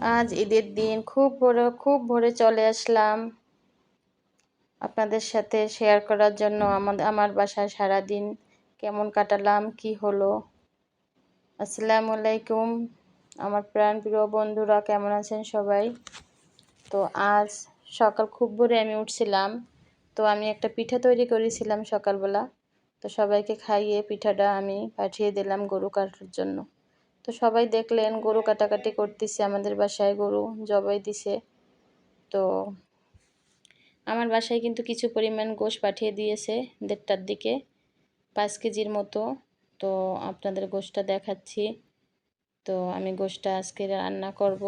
আজ ঈদের দিন খুব ভোরে খুব ভোরে চলে আসলাম আপনাদের সাথে শেয়ার করার জন্য। আমাদের আমার বাসায় সারাদিন কেমন কাটালাম, কি হলো? আসসালামু আলাইকুম, আমার প্রাণ প্রিয় বন্ধুরা, কেমন আছেন সবাই? তো আজ সকাল খুব ভোরে আমি উঠছিলাম, তো আমি একটা পিঠা তৈরি করেছিলাম সকালবেলা। তো সবাইকে খাইয়ে পিঠাটা আমি পাঠিয়ে দিলাম গরু কাটার জন্য। তো সবাই দেখলেন, গরু কাটাকাটি করতেছে আমাদের বাসায়, গরু জবাই দিছে। তো আমার বাসায় কিন্তু কিছু পরিমাণ গোশ পাঠিয়ে দিয়েছে দেড়টার দিকে, পাঁচ কেজির মতো। তো আপনাদের গোশটা দেখাচ্ছি। তো আমি গোশটা আজকে রান্না করব।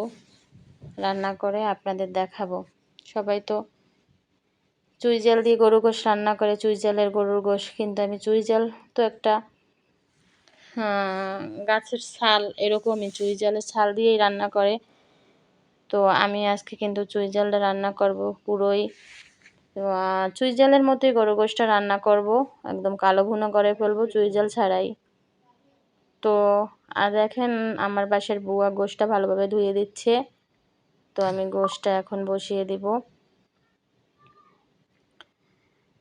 রান্না করে আপনাদের দেখাবো। সবাই তো চুই জাল দিয়ে গরু গোশ রান্না করে চুই জালের গরুর গোশ। কিন্তু আমি চুই জাল তো একটা গাছের ছাল এরকমই, চুই জালের ছাল দিয়েই রান্না করে। তো আমি আজকে কিন্তু চুই জালটা রান্না করব পুরোই। চুই জালের মতোই গরু গোষ্ঠটা রান্না করব, একদম কালো ভুনো করে ফেলব চুই জাল ছাড়াই। তো, আর দেখেন আমার বাসার বুয়া গোষ্ঠটা ভালোভাবে ধুয়ে দিচ্ছে। তো আমি গোষ্ঠটা এখন বসিয়ে দিব।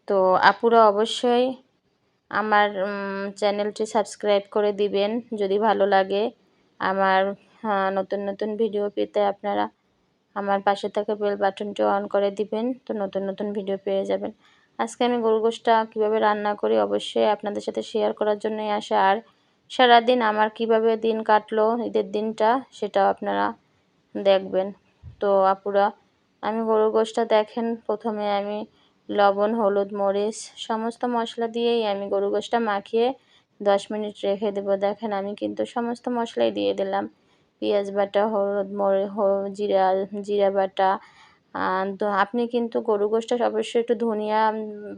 তো, আপুরা অবশ্যই আমার চ্যানেলটি সাবস্ক্রাইব করে দিবেন যদি ভালো লাগে। আমার নতুন নতুন ভিডিও পেতে আপনারা আমার পাশে থাকা বেল বাটনটি অন করে দিবেন, তো নতুন নতুন ভিডিও পেয়ে যাবেন। আজকে আমি গরু গোষ্ঠটা কীভাবে রান্না করি অবশ্যই আপনাদের সাথে শেয়ার করার জন্যই আসা। আর সারাদিন আমার কীভাবে দিন কাটলো, ঈদের দিনটা সেটাও আপনারা দেখবেন। তো আপুরা, আমি গরু গোষ্ঠটা দেখেন, প্রথমে আমি লবণ, হলুদ, মরিচ, সমস্ত মশলা দিয়েই আমি গরু গোশটা মাখিয়ে দশ মিনিট রেখে দেবো। দেখেন, আমি কিন্তু সমস্ত মশলাই দিয়ে দিলাম। পেঁয়াজ বাটা, হলুদ, মরি জিরা জিরা বাটা আপনি কিন্তু গরু গোশটা অবশ্যই একটু ধনিয়া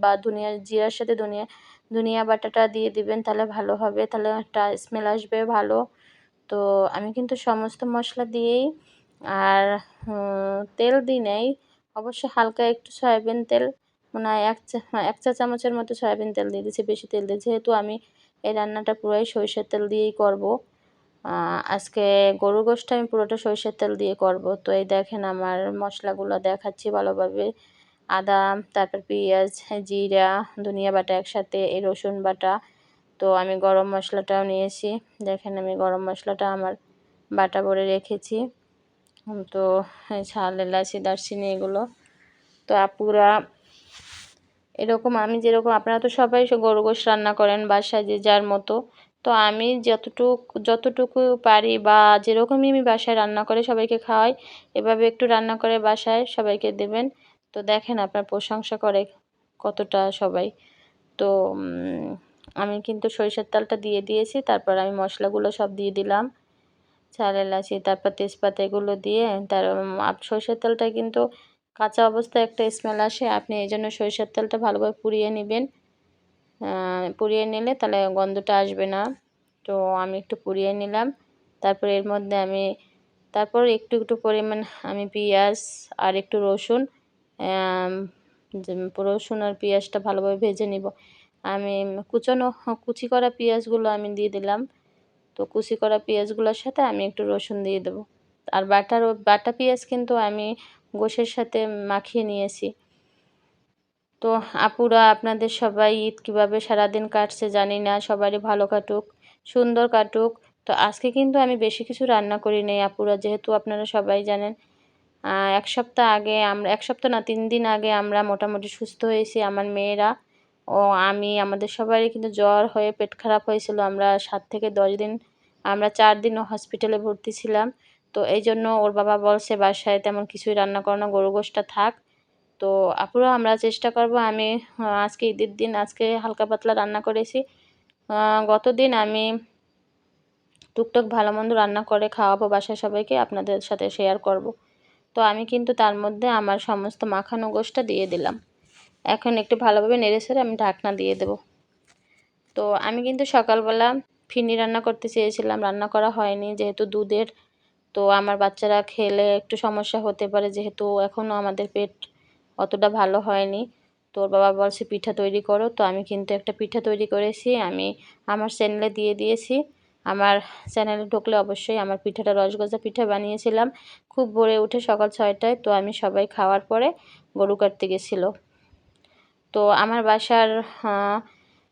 বা ধনিয়া, জিরার সাথে ধনিয়া ধনিয়া বাটাটা দিয়ে দিবেন, তাহলে ভালো হবে। তাহলে একটা স্মেল আসবে ভালো। তো আমি কিন্তু সমস্ত মশলা দিয়েই, আর তেল দিই নেই। অবশ্য হালকা একটু সয়াবিন তেল মানে এক চা হ্যাঁ, এক চা চামচের মতো সয়াবিন তেল দিয়ে দিয়েছি বেশি তেল দিয়ে। যেহেতু আমি এই রান্নাটা পুরোই সরিষার তেল দিয়েই করব আজকে গরু গোষ্ঠ আমি পুরোটা সরিষার তেল দিয়ে করব। তো এই দেখেন আমার মশলাগুলো দেখাচ্ছি ভালোভাবে। আদা তারপর পেঁয়াজ জিরা ধনিয়া বাটা একসাথে এই রসুন বাটা। তো আমি গরম মশলাটাও নিয়েছি। দেখেন আমি গরম মশলাটা আমার বাটা ভরে রেখেছি। তো ঝাল এলাচি দারচিনি এগুলো। তো আপুরা এরকম আমি যেরকম, আপনারা তো সবাই গরু গোশ রান্না করেন বাসায় যে যার মতো। তো আমি যতটুক, যতটুকু পারি বা যেরকমই আমি বাসায় রান্না করে সবাইকে খাওয়াই, এভাবে একটু রান্না করে বাসায় সবাইকে দেবেন। তো দেখেন আপনার প্রশংসা করে কতটা সবাই। তো আমি কিন্তু সরিষার তেলটা দিয়ে দিয়েছি, তারপর আমি মশলাগুলো সব দিয়ে দিলাম। চাল এলাচি, তারপর তেজপাতা এগুলো দিয়ে, তার সরিষার তেলটা কিন্তু কাঁচা অবস্থায় একটা স্মেল আসে, আপনি এই জন্য সরিষার তেলটা ভালোভাবে পুড়িয়ে নেবেন। পুড়িয়ে নিলে তাহলে গন্ধটা আসবে না। তো আমি একটু পুড়িয়ে নিলাম। তারপর এর মধ্যে আমি, তারপর একটু একটু পরিমাণ আমি পেঁয়াজ আর একটু রসুন রসুন আর পেঁয়াজটা ভালোভাবে ভেজে নিব। আমি কুচানো, কুচি করা পেঁয়াজগুলো আমি দিয়ে দিলাম। তো কুচি করা পেঁয়াজগুলোর সাথে আমি একটু রসুন দিয়ে দেবো। আর বাটার, বাটা পেঁয়াজ কিন্তু আমি গোশের সাথে মাখিয়ে নিয়েছি। তো আপুরা, আপনাদের সবাই ঈদ কীভাবে সারাদিন কাটছে জানি না, সবারই ভালো কাটুক, সুন্দর কাটুক। তো আজকে কিন্তু আমি বেশি কিছু রান্না করি নেই আপুরা, যেহেতু আপনারা সবাই জানেন এক সপ্তাহ আগে আমরা, এক সপ্তাহ না, তিন দিন আগে আমরা মোটামুটি সুস্থ হয়েছি আমার মেয়েরা। ও আমি, আমাদের সবারই কিন্তু জ্বর হয়ে পেট খারাপ হয়েছিল। আমরা সাত থেকে দশ দিন, আমরা চার দিন হসপিটালে ভর্তি ছিলাম। তো এই জন্য ওর বাবা বলছে, বাসায় তেমন কিছুই রান্না করানো, গরু গোষ্ঠটা থাক। তো আপুরা আমরা চেষ্টা করব, আমি আজকে ঈদের দিন আজকে হালকা পাতলা রান্না করেছি। গত দিন আমি টুকটাক ভালো মন্দ রান্না করে খাওয়াবো বাসায় সবাইকে, আপনাদের সাথে শেয়ার করব। তো আমি কিন্তু তার মধ্যে আমার সমস্ত মাখানো গোষ্ঠটা দিয়ে দিলাম। এখন একটু ভালোভাবে নেড়ে সেড়ে আমি ঢাকনা দিয়ে দেব। তো আমি কিন্তু সকালবেলা ফিনি রান্না করতে চেয়েছিলাম, রান্না করা হয়নি, যেহেতু দুধের তো আমার বাচ্চারা খেলে একটু সমস্যা হতে পারে, যেহেতু এখনও আমাদের পেট অতটা ভালো হয়নি। তোর বাবা বলছে, পিঠা তৈরি করো। তো আমি কিন্তু একটা পিঠা তৈরি করেছি, আমি আমার চ্যানেলে দিয়ে দিয়েছি। আমার চ্যানেলে ঢুকলে অবশ্যই আমার পিঠাটা রসগজা পিঠা বানিয়েছিলাম। খুব ভোরে উঠে সকাল ছয়টায়, তো আমি সবাই খাওয়ার পরে গরু কাটতে গেছিল। তো আমার বাসার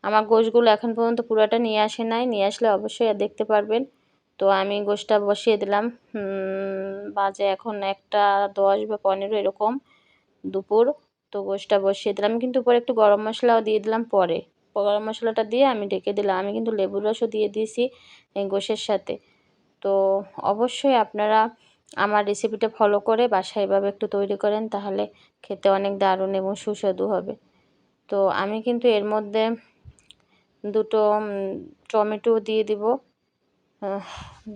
আমার গোশগুলো এখন পর্যন্ত পুরোটা নিয়ে আসে নাই। নিয়ে আসলে অবশ্যই দেখতে পারবেন। তো আমি গোশটা বসিয়ে দিলাম। বাজে এখন একটা দশ বা পনেরো এরকম দুপুর। তো গোশটা বসিয়ে দিলাম। কিন্তু পরে একটু গরম মশলাও দিয়ে দিলাম পরে। গরম মশলাটা দিয়ে আমি ঢেকে দিলাম। আমি কিন্তু লেবুর রসও দিয়ে দিয়েছি গোশের সাথে। তো অবশ্যই আপনারা আমার রেসিপিটা ফলো করে বাসায় এভাবে একটু তৈরি করেন, তাহলে খেতে অনেক দারুণ এবং সুস্বাদু হবে। তো আমি কিন্তু এর মধ্যে দুটো টমেটো দিয়ে দিব।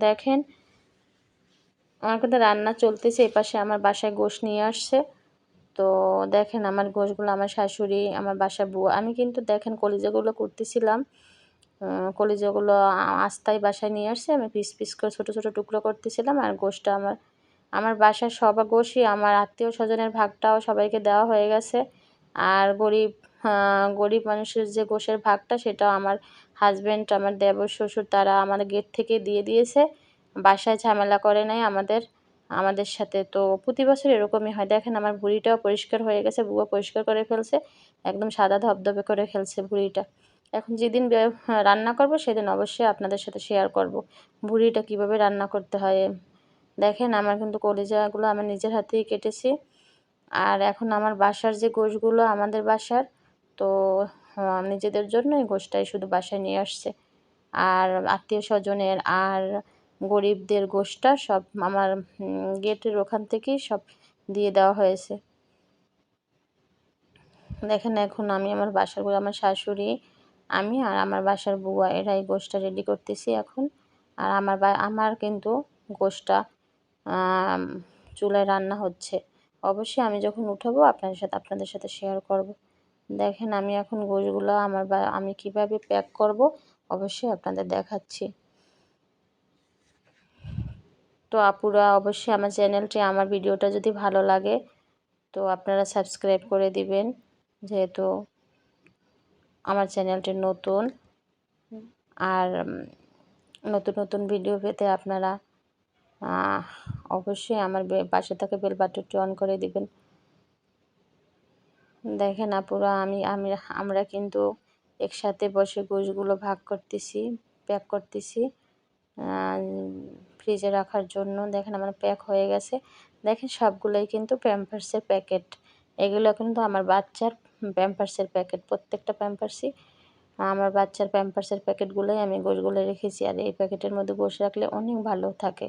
দেখেন, আমার কিন্তু রান্না চলতেছে এপাশে আমার বাসায় গোশ নিয়ে আসছে। তো দেখেন, আমার গোশগুলো, আমার শাশুড়ি, আমার বাসায় বুয়া আমি কিন্তু দেখেন কলিজাগুলো করতেছিলাম। কলিজাগুলো আস্তায় বাসায় নিয়ে আসছে, আমি পিস পিস করে ছোটো ছোটো টুকরো করতেছিলাম, আর গোশটা আমার আমার বাসার সবা গোশই, আমার আত্মীয় স্বজনের ভাগটাও সবাইকে দেওয়া হয়ে গেছে। আর গরিব গরিব মানুষের যে গোশের ভাগটা, সেটাও আমার হাজব্যান্ড আমার দেবর শ্বশুর, তারা আমাদের গেট থেকে দিয়ে দিয়েছে। বাসায় ঝামেলা করে নাই আমাদের আমাদের সাথে। তো প্রতি বছর এরকমই হয়। দেখেন আমার ভুড়িটাও পরিষ্কার হয়ে গেছে, বুয়া পরিষ্কার করে ফেলছে, একদম সাদা ধবধবে করে ফেলছে ভুড়িটা। এখন যেদিন রান্না করব সেদিন অবশ্যই আপনাদের সাথে শেয়ার করব। ভুড়িটা কীভাবে রান্না করতে হয়। দেখেন আমার কিন্তু কলিজাগুলো আমার নিজের হাতেই কেটেছি। আর এখন আমার বাসার যে গোশগুলো আমাদের বাসার, তো নিজেদের জন্য এই গোশটাই শুধু বাসায় নিয়ে আসছে। আর আত্মীয় স্বজনের আর গরিবদের গোশটা সব আমার গেটের ওখান থেকেই সব দিয়ে দেওয়া হয়েছে। দেখেন এখন আমি আমার বাসার আমার শাশুড়ি, আমি আর আমার বাসার বুয়া, এরা এই গোশটা রেডি করতেছি এখন। আর আমার আমার কিন্তু গোশটা চুলায় রান্না হচ্ছে। অবশ্যই আমি যখন উঠাবো আপনাদের সাথে আপনাদের সাথে শেয়ার করব। দেখেন আমি এখন গোশগুলো আমার আমি কীভাবে প্যাক করব? অবশ্যই আপনাদের দেখাচ্ছি। তো আপুরা, অবশ্যই আমার চ্যানেলটি, আমার ভিডিওটা যদি ভালো লাগে, তো আপনারা সাবস্ক্রাইব করে দিবেন। যেহেতু আমার চ্যানেলটি নতুন, আর নতুন নতুন ভিডিও পেতে আপনারা অবশ্যই আমার পাশে থাকে বেল বাটনটি অন করে দিবেন। দেখেন আপুরা আমি আমি, আমরা কিন্তু একসাথে বসে গোশগুলো ভাগ করতেছি, প্যাক করতেছি ফ্রিজে রাখার জন্য। দেখেন আমার প্যাক হয়ে গেছে। দেখেন সবগুলোই কিন্তু প্যাম্পার্সের প্যাকেট। এগুলো কিন্তু আমার বাচ্চার প্যাম্পার্সের প্যাকেট, প্রত্যেকটা প্যাম্পার্সই আমার বাচ্চার প্যাম্পার্সের প্যাকেটগুলোই আমি গোশগুলো রেখেছি। আর এই প্যাকেটের মধ্যে গোশ রাখলে অনেক ভালো থাকে।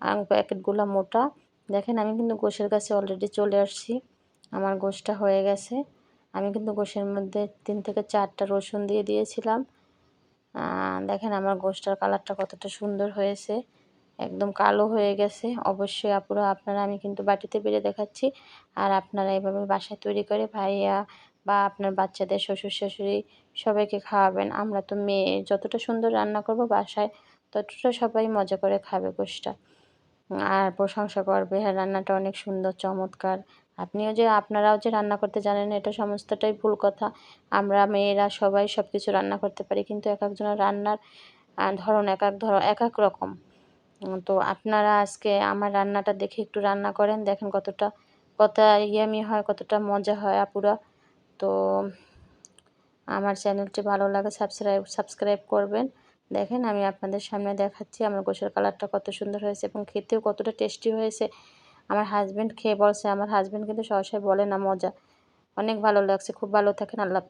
আর প্যাকেটগুলো মোটা। দেখেন আমি কিন্তু গোশের কাছে অলরেডি চলে আসছি। আমার গোশটা হয়ে গেছে। আমি কিন্তু গোশের মধ্যে তিন থেকে চারটা রসুন দিয়ে দিয়েছিলাম। দেখেন আমার গোশটার কালারটা কতটা সুন্দর হয়েছে। একদম কালো হয়ে গেছে। অবশ্যই আপুরা, আপনারা আমি কিন্তু বাটিতে বেড়ে দেখাচ্ছি। আর আপনারা এভাবে বাসায় তৈরি করে ভাইয়া বা আপনার বাচ্চাদের শ্বশুর শাশুড়ি সবাইকে খাওয়াবেন। আমরা তো মেয়ে, যতটা সুন্দর রান্না করব বাসায়, ততটা সবাই মজা করে খাবে গোষ্ঠটা। আর প্রশংসা করবে হ্যাঁ রান্নাটা অনেক সুন্দর, চমৎকার। আপনিও যে আপনারাও যে রান্না করতে জানেন, এটা সমস্তটাই ভুল কথা। আমরা মেয়েরা সবাই সব কিছু রান্না করতে পারি, কিন্তু এক একজনের রান্নার ধরন এক এক ধর, এক এক রকম। তো আপনারা আজকে আমার রান্নাটা দেখে একটু রান্না করেন, দেখেন কতটা কত ইয়ামি হয়, কতটা মজা হয় আপুরা। তো আমার চ্যানেলটি ভালো লাগে সাবস্ক্রাইব সাবস্ক্রাইব করবেন। দেখেন আমি আপনাদের সামনে দেখাচ্ছি, আমার গোসের কালারটা কত সুন্দর হয়েছে এবং খেতেও কতটা টেস্টি হয়েছে। আমার হাজব্যান্ড খেয়ে বলছে, আমার হাজব্যান্ড কিন্তু সহসায় বলে না মজা। অনেক ভালো লাগছে, খুব ভালো থাকেন, আল্লাহ